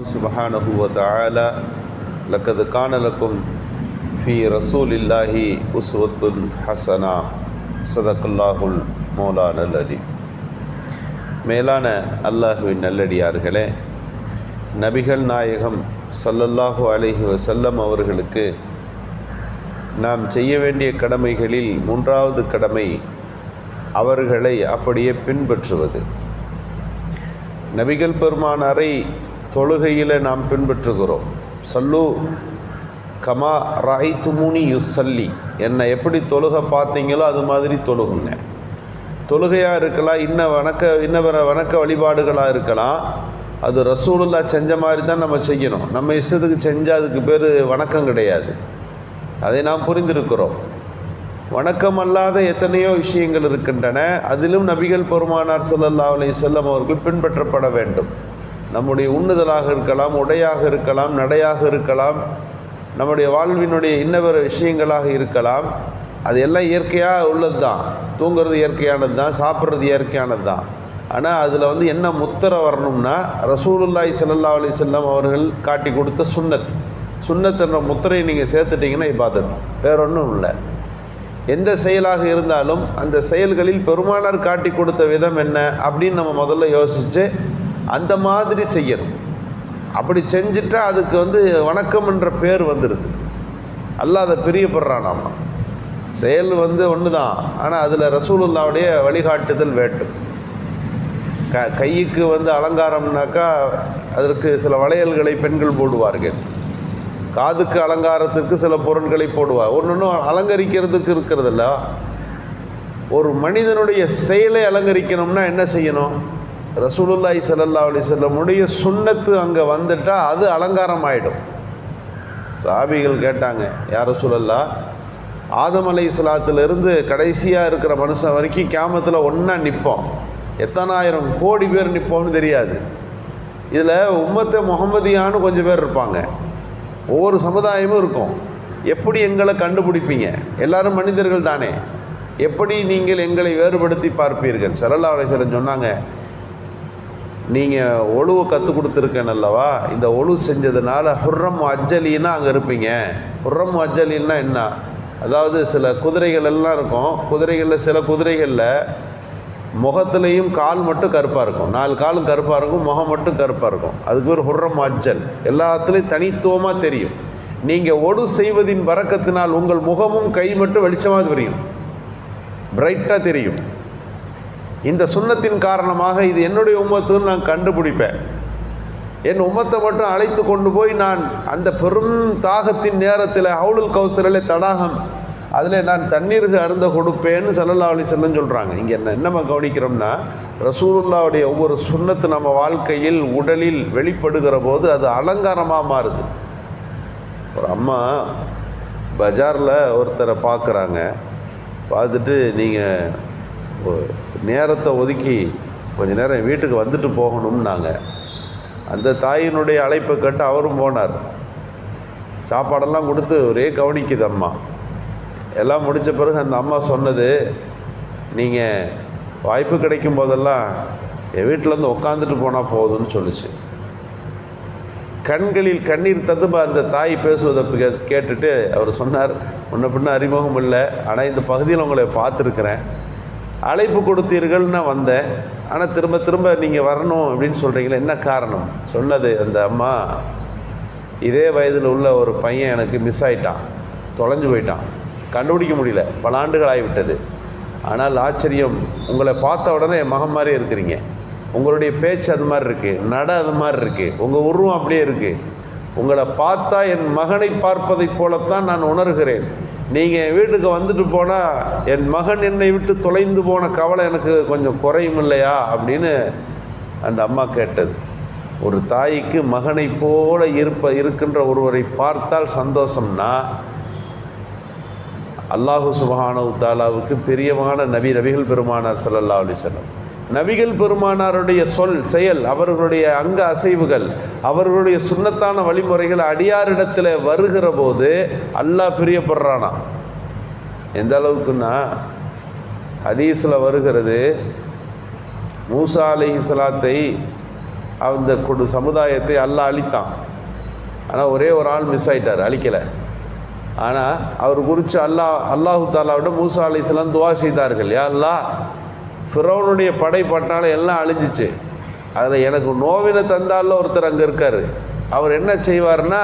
سبحانه وتعالى لقد كان لكم في رسول الله أسوة حسنة صدق الله المولانا العليم மேலான அல்லாஹுவின் நல்லடியார்களே நபிகள் நாயகம் ஸல்லல்லாஹு அலைஹி வஸல்லம் அவர்களுக்கு நாம் செய்ய வேண்டிய கடமைகளில் மூன்றாவது கடமை அவர்களை அப்படியே பின்பற்றுவது நபிகள் பெருமானாரை தொழுகையில் நாம் பின்பற்றுகிறோம். சல்லு கமா ராய் துமுனி யுசல்லி. என்னை எப்படி தொழுகை பார்த்தீங்களோ அது மாதிரி தொழுகுங்க. தொழுகையாக இருக்கலாம் இன்ன வணக்க இன்ன பிற வணக்க வழிபாடுகளாக இருக்கலாம். அது ரசூலுல்லா செஞ்ச மாதிரி தான் நம்ம செய்யணும். நம்ம இஷ்டத்துக்கு செஞ்சால் அதுக்கு பேர் வணக்கம் கிடையாது. அதை நாம் புரிந்திருக்கிறோம். வணக்கம் அல்லாத எத்தனையோ விஷயங்கள் இருக்கின்றன. அதிலும் நபிகள் பெருமானார் சல்லல்லா அலி செல்லம் அவர்கள் பின்பற்றப்பட வேண்டும். நம்முடைய உண்ணுதலாக இருக்கலாம் உடையாக இருக்கலாம் நடையாக இருக்கலாம் நம்முடைய வாழ்வினுடைய இன்னவர விஷயங்களாக இருக்கலாம். அது எல்லாம் இயற்கையாக உள்ளது தான் தூங்குறது இயற்கையானது தான் சாப்பிட்றது இயற்கையானது தான். ஆனால் அதில் வந்து என்ன முத்திரை வரணும்னா ரசூலுல்லாய் சல்லா அலி செல்லம் அவர்கள் காட்டி கொடுத்த சுண்ணத் சுண்ணத்துன்ற என்ற முத்திரையை நீங்கள் சேர்த்துட்டிங்கன்னா இபாதத். வேற ஒன்றும் இல்லை. எந்த செயலாக இருந்தாலும் அந்த செயல்களில் பெருமானார் காட்டி கொடுத்த விதம் என்ன அப்படின்னு நம்ம முதல்ல யோசித்து அந்த மாதிரி செய்யணும். அப்படி செஞ்சுட்டா அதுக்கு வந்து வணக்கம் என்ற பேர் வந்துடுது அல்லாஹ் அதை பிரியப்படுறான் நாம. செயல் வந்து ஒன்று தான் ஆனால் அதில் ரசூலுல்லாவுடைய வழிகாட்டுதல் வேண்டும். க கைக்கு வந்து அலங்காரம்னாக்கா அதற்கு சில வளையல்களை பெண்கள் போடுவார்கள். காதுக்கு அலங்காரத்திற்கு சில பொருட்களை போடுவார் ஒன்று அலங்கரிக்கிறதுக்கு இருக்கிறதில்ல. ஒரு மனிதனுடைய செயலை அலங்கரிக்கணும்னா என்ன செய்யணும்? ரசூலுல்லாய் சல்லா அலி செல்லமுடைய சுண்ணத்து அங்கே வந்துட்டால் அது அலங்காரம் ஆகிடும் சாபிகள் கேட்டாங்க யார் சூழல்லா ஆதம் அலை இஸ்லாத்திலிருந்து கடைசியாக இருக்கிற மனுஷன் வரைக்கும் கேமத்தில் ஒன்றா நிற்போம் எத்தனாயிரம் கோடி பேர் நிற்போம்னு தெரியாது. இதில் உம்மத்தை முகமதியான்னு கொஞ்சம் பேர் இருப்பாங்க. ஒவ்வொரு சமுதாயமும் இருக்கும். எப்படி எங்களை கண்டுபிடிப்பீங்க? எல்லாரும் மனிதர்கள் தானே. எப்படி நீங்கள் எங்களை வேறுபடுத்தி பார்ப்பீர்கள்? சரல்லா அலேஸ்வரன் சொன்னாங்க நீங்கள் ஒழுவை கற்றுக் கொடுத்துருக்கேன் அல்லவா? இந்த ஒழு செஞ்சதுனால ஹுர்ரம் அஜ்ஜலின்னா அங்கே இருப்பீங்க. ஹுர்ரம் அஜ்ஜலின்னா என்ன? அதாவது சில குதிரைகள் எல்லாம் இருக்கும். குதிரைகளில் சில குதிரைகளில் முகத்துலேயும் கால் மட்டும் கருப்பாக இருக்கும். நாலு காலும் கருப்பாக இருக்கும் முகம் மட்டும் கருப்பாக இருக்கும். அதுக்கு ஒரு ஹுர்ரம் அஜ்ஜல். எல்லாத்துலேயும் தனித்துவமாக தெரியும். நீங்கள் ஒடு செய்வதின் பறக்கத்தினால் உங்கள் முகமும் கை மட்டும் வெளிச்சமாக தெரியும். பிரைட்டாக தெரியும். இந்த சுண்ணத்தின் காரணமாக இது என்னுடைய உம்மத்துன்னு நான் கண்டுபிடிப்பேன். என் உம்மத்தை மட்டும் அழைத்து கொண்டு போய் நான் அந்த பெரும் தாகத்தின் நேரத்தில் ஹவுலுல் கௌசரில் தடாகம் அதில் நான் தண்ணீருக்கு அருந்த கொடுப்பேன்னு சல்லல்லா அலி செல்லம் சொல்கிறாங்க இங்கே என்ன என்னம்மா கவனிக்கிறோம்னா ரசூலுல்லாவுடைய ஒவ்வொரு சுண்ணத்து நம்ம வாழ்க்கையில் உடலில் வெளிப்படுகிற போது அது அலங்காரமாக மாறுது. ஒரு அம்மா பஜாரில் ஒருத்தரை பார்க்குறாங்க. பார்த்துட்டு நீங்கள் நேரத்தை ஒதுக்கி கொஞ்சம் நேரம் வீட்டுக்கு வந்துட்டு போகணும்னாங்க. அந்த தாயினுடைய அழைப்பை கேட்டு அவரும் போனார். சாப்பாடெல்லாம் கொடுத்து ஒரே கவனிக்குது அம்மா எல்லாம் முடித்த பிறகு அந்த அம்மா சொன்னது நீங்கள் வாய்ப்பு கிடைக்கும் போதெல்லாம் என் வீட்டில் உட்காந்துட்டு போனால் போதும்னு சொல்லிச்சு. கண்களில் கண்ணீர் ததும்ப அந்த தாய் பேசுவதை கே- கேட்டுட்டு அவர் சொன்னார் முன்ன பின்ன அறிமுகம் இல்லை ஆனால் இந்த பகுதியில் உங்களை பார்த்துருக்குறேன். அழைப்பு கொடுத்தீர்கள்னு நான் வந்தேன். ஆனால் திரும்ப திரும்ப நீங்கள் வரணும் அப்படின்னு சொல்கிறீங்களே என்ன காரணம்? சொன்னது அந்த அம்மா இதே வயதில் உள்ள ஒரு பையன் எனக்கு மிஸ் ஆயிட்டான் தொலைஞ்சு போயிட்டான். கண்டுபிடிக்க முடியல. பல ஆண்டுகள் ஆகிவிட்டது ஆனால் ஆச்சரியம் உங்களை பார்த்த உடனே என் மகன் மாதிரி இருக்கிறீங்க. உங்களுடைய பேச்சு அது மாதிரி இருக்குது நட அது மாதிரி இருக்குது உங்கள் உருவம் அப்படியே இருக்குது உங்களை பார்த்தா என் மகனை பார்ப்பதைப் போலத்தான் நான் உணர்கிறேன். நீங்கள் என் வீட்டுக்கு வந்துட்டு போனால் என் மகன் என்னை விட்டு தொலைந்து போன கவலை எனக்கு கொஞ்சம் குறையும் இல்லையா அப்படின்னு அந்த அம்மா கேட்டது. ஒரு தாய்க்கு மகனை போல இருப்ப இருக்கின்ற ஒருவரை பார்த்தால் சந்தோஷம்னா அல்லாஹு சுபஹானவு தாலாவுக்கு பிரியமான நபி ரவிகள் பெருமானார் சல்லல்லா அலிசல்லம் நபிகள் பெருமானாருடைய சொல் செயல் அவர்களுடைய அங்க அசைவுகள் அவர்களுடைய சுன்னத்தான வழிமுறைகள் அடியாரிடத்தில் வருகிற போது அல்லாஹ் பிரியப்படுறானா? எந்த அளவுக்குன்னா ஹதீஸில் வருகிறது மூசா அலைஹி இஸ்லாத்தை அந்த கொடு சமுதாயத்தை அல்லாஹ் அழித்தான். ஆனால் ஒரே ஒரு ஆள் மிஸ் ஆயிட்டார் அழிக்கலை. ஆனால் அவர் குறித்து அல்லாஹ் அல்லாஹு தாலாவிட மூசா அலிஸ்லாம் துவா செய்தார்கள் யா அல்லாஹ் ஃபிரோனுடைய படை பட்டாலும் எல்லாம் அழிஞ்சிச்சு. அதில் எனக்கு நோவினை தந்தால ஒருத்தர் அங்கே இருக்கார். அவர் என்ன செய்வார்னா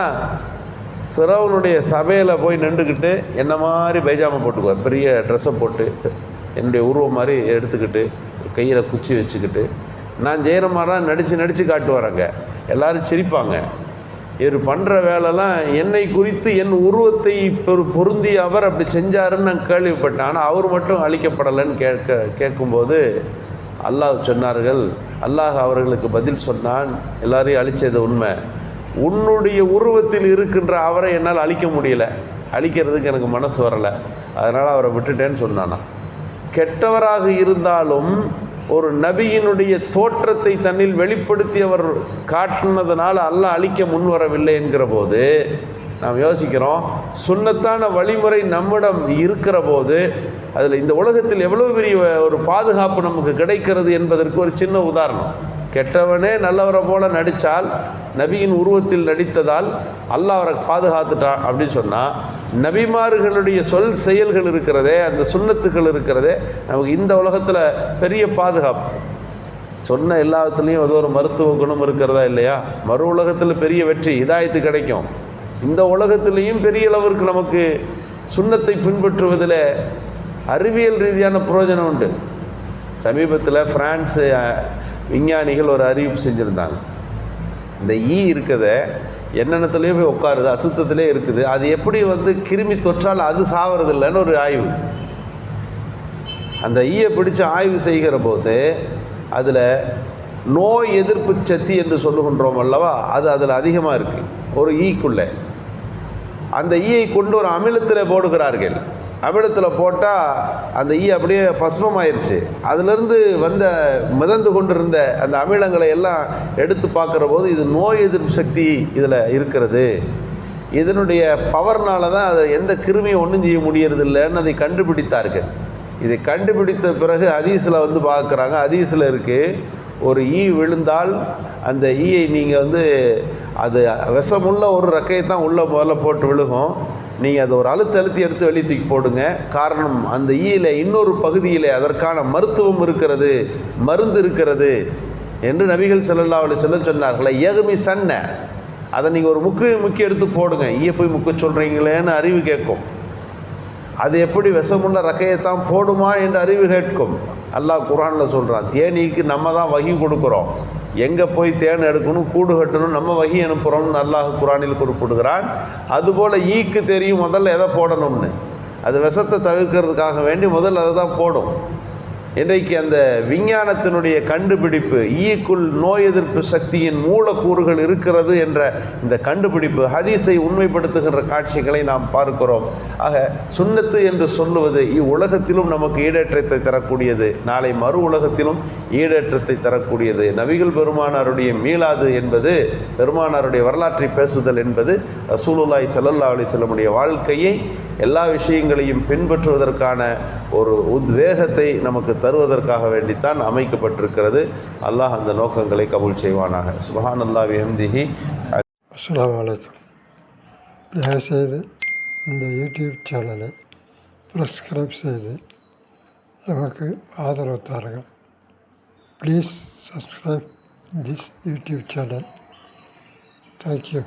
ஃபிரோனுடைய சபையில் போய் நின்றுக்கிட்டு என்ன மாதிரி பைஜாமா போட்டுக்குவார். பெரிய ட்ரெஸ்ஸை போட்டு என்னுடைய உருவம் மாதிரி எடுத்துக்கிட்டு கையில் குச்சி வச்சுக்கிட்டு. நான் செய்கிற மாதிரி தான் நடித்து நடித்து காட்டுவாரங்க எல்லோரும் சிரிப்பாங்க. இவர் பண்ணுற வேலைலாம் என்னை குறித்து என் உருவத்தை பொருந்தி அவர் அப்படி செஞ்சாருன்னு நான் கேள்விப்பட்டேன். ஆனால் அவர் மட்டும் அழிக்கப்படலைன்னு கேட்க கேட்கும்போது அல்லாஹ் சொன்னார்கள். அல்லாஹ் அவர்களுக்கு பதில் சொன்னான். எல்லாரையும் அழிச்சது உண்மை. உன்னுடைய உருவத்தில் இருக்கின்ற அவரை என்னால் அழிக்க முடியல. அழிக்கிறதுக்கு எனக்கு மனசு வரலை. அதனால் அவரை விட்டுட்டேன்னு சொன்னானா. கெட்டவராக இருந்தாலும் ஒரு நபியினுடைய தோற்றத்தை தன்னில் வெளிப்படுத்தி அவர் காட்டினதுனால அல்லாஹ் அழிக்க முன்வரவில்லை என்கிற போது நாம் யோசிக்கிறோம் சுண்ணத்தான வழிமுறை நம்மிடம் இருக்கிற போது அதில் இந்த உலகத்தில் எவ்வளோ பெரிய ஒரு பாதுகாப்பு நமக்கு கிடைக்கிறது என்பதற்கு ஒரு சின்ன உதாரணம். கெட்டவனே நல்லவரை போல நடித்தால் நபியின் உருவத்தில் நடித்ததால் அல்லாஹ் அவரை பாதுகாத்துட்டான் அப்படின்னு சொன்னால் நபிமார்களுடைய சொல் செயல்கள் இருக்கிறதே அந்த சுண்ணத்துகள் இருக்கிறதே நமக்கு இந்த உலகத்தில் பெரிய பாதுகாப்பு. சொன்ன எல்லாத்துலேயும் அது ஒரு மருத்துவ குணம் இருக்கிறதா இல்லையா? மறு உலகத்தில் பெரிய வெற்றி இதாயத்து கிடைக்கும். இந்த உலகத்திலையும் பெரிய அளவிற்கு நமக்கு சுண்ணத்தை பின்பற்றுவதில் அறிவியல் ரீதியான பிரயோஜனம் உண்டு. சமீபத்தில் ஃப்ரான்ஸு விஞ்ஞானிகள் ஒரு அறிவிப்பு செஞ்சுருந்தாங்க. இந்த ஈ இருக்கிறத என்னென்னத்துலேயும் போய் உட்காருது அசுத்தத்திலே இருக்குது. அது எப்படி வந்து கிருமி தொற்றால் அது சாவறது இல்லைன்னு ஒரு ஆய்வு. அந்த ஈயை பிடிச்சு ஆய்வு செய்கிற போது அதில் நோய் எதிர்ப்பு சக்தி என்று சொல்லுகின்றோம் அல்லவா? அது அதில் அதிகமாக இருக்குது ஒரு ஈக்குள்ளே. அந்த ஈயை கொண்டு ஒரு அமிலத்தில் போடுகிறார்கள். அமிலத்தில் போட்டால் அந்த ஈ அப்படியே பஸ்மமாயிருச்சு. அதுலேருந்து வந்த மிதந்து கொண்டிருந்த அந்த அமிலங்களை எல்லாம் எடுத்து பார்க்குற போது இது நோய் எதிர்ப்பு சக்தி இதில் இருக்கிறது. இதனுடைய பவர்னால தான் அதை எந்த கிருமியும் ஒன்றும் செய்ய முடியறதில்லைன்னு அதை கண்டுபிடித்தார்கள். இதை கண்டுபிடித்த பிறகு அதீஸில் வந்து பார்க்குறாங்க. அதீஸில் இருக்குது ஒரு ஈ விழுந்தால் அந்த ஈயை நீங்கள் வந்து அது விஷமுள்ள ஒரு ரக்கையை தான் உள்ளே முதல்ல போட்டு விழுகும். நீங்கள் அதை ஒரு அழுத்து அழுத்தி எடுத்து வெளியே தூக்கி போடுங்க. காரணம் அந்த ஈயில் இன்னொரு பகுதியில் அதற்கான மருத்துவம் இருக்கிறது மருந்து இருக்கிறது என்று நபிகள் செல்லல்லா அலைஹி வஸல்லம் சொன்னார்களே ஏகமி சன்ன. அதை நீங்கள் ஒரு முக்கு முக்கி எடுத்து போடுங்க. ஈய போய் முக்க சொல்கிறீங்களேன்னு அறிவு கேட்கும். அது எப்படி விஷமுள்ள ரக்கையைத்தான் போடுமா என்று அறிவு கேட்கும். அல்லாஹ் குரானில் சொல்கிறான் தேனீக்கு நம்ம தான் வகி கொடுக்குறோம். எங்கே போய் தேன் எடுக்கணும் கூடு கட்டணும் நம்ம வகி அனுப்புகிறோம்னு அல்லாஹ் குரானில் குறிப்பிடுகிறான். அதுபோல் ஈக்கு தெரியும் முதல்ல எதை போடணும்னு. அது விஷத்தை தவிர்க்கிறதுக்காக வேண்டி முதல்ல அதை தான் போடும். இன்றைக்கு அந்த விஞ்ஞானத்தினுடைய கண்டுபிடிப்பு ஈக்குள் நோய் எதிர்ப்பு சக்தியின் மூலக்கூறுகள் இருக்கிறது என்ற இந்த கண்டுபிடிப்பு ஹதீஸை உண்மைப்படுத்துகின்ற காட்சிகளை நாம் பார்க்கிறோம். ஆக சுன்னத்து என்று சொல்லுவது இவ்வுலகத்திலும் நமக்கு ஈடேற்றத்தை தரக்கூடியது. நாளை மறு உலகத்திலும் ஈடேற்றத்தை தரக்கூடியது. நபிகள் பெருமானாருடைய மீளாது என்பது பெருமானாருடைய வரலாற்றை பேசுதல் என்பது ரசூலுல்லாய் சல்லல்லா அலைஹி வாழ்க்கையை எல்லா விஷயங்களையும் பின்பற்றுவதற்கான ஒரு உத்வேகத்தை நமக்கு தருவதற்காக வேண்டித்தான் அமைக்கப்பட்டிருக்கிறது. அல்லாஹ் அந்த நோக்கங்களை கபூல் செய்வானாக. சுபஹான் அல்லாஹ் எம்திஹி அஸ்லாம் வலைக்கம் தயவுசெய்து இந்த யூடியூப் சேனலை சப்ஸ்கிரைப் செய்து நமக்கு ஆதரவு தாருங்கள். Please subscribe this YouTube channel. Thank you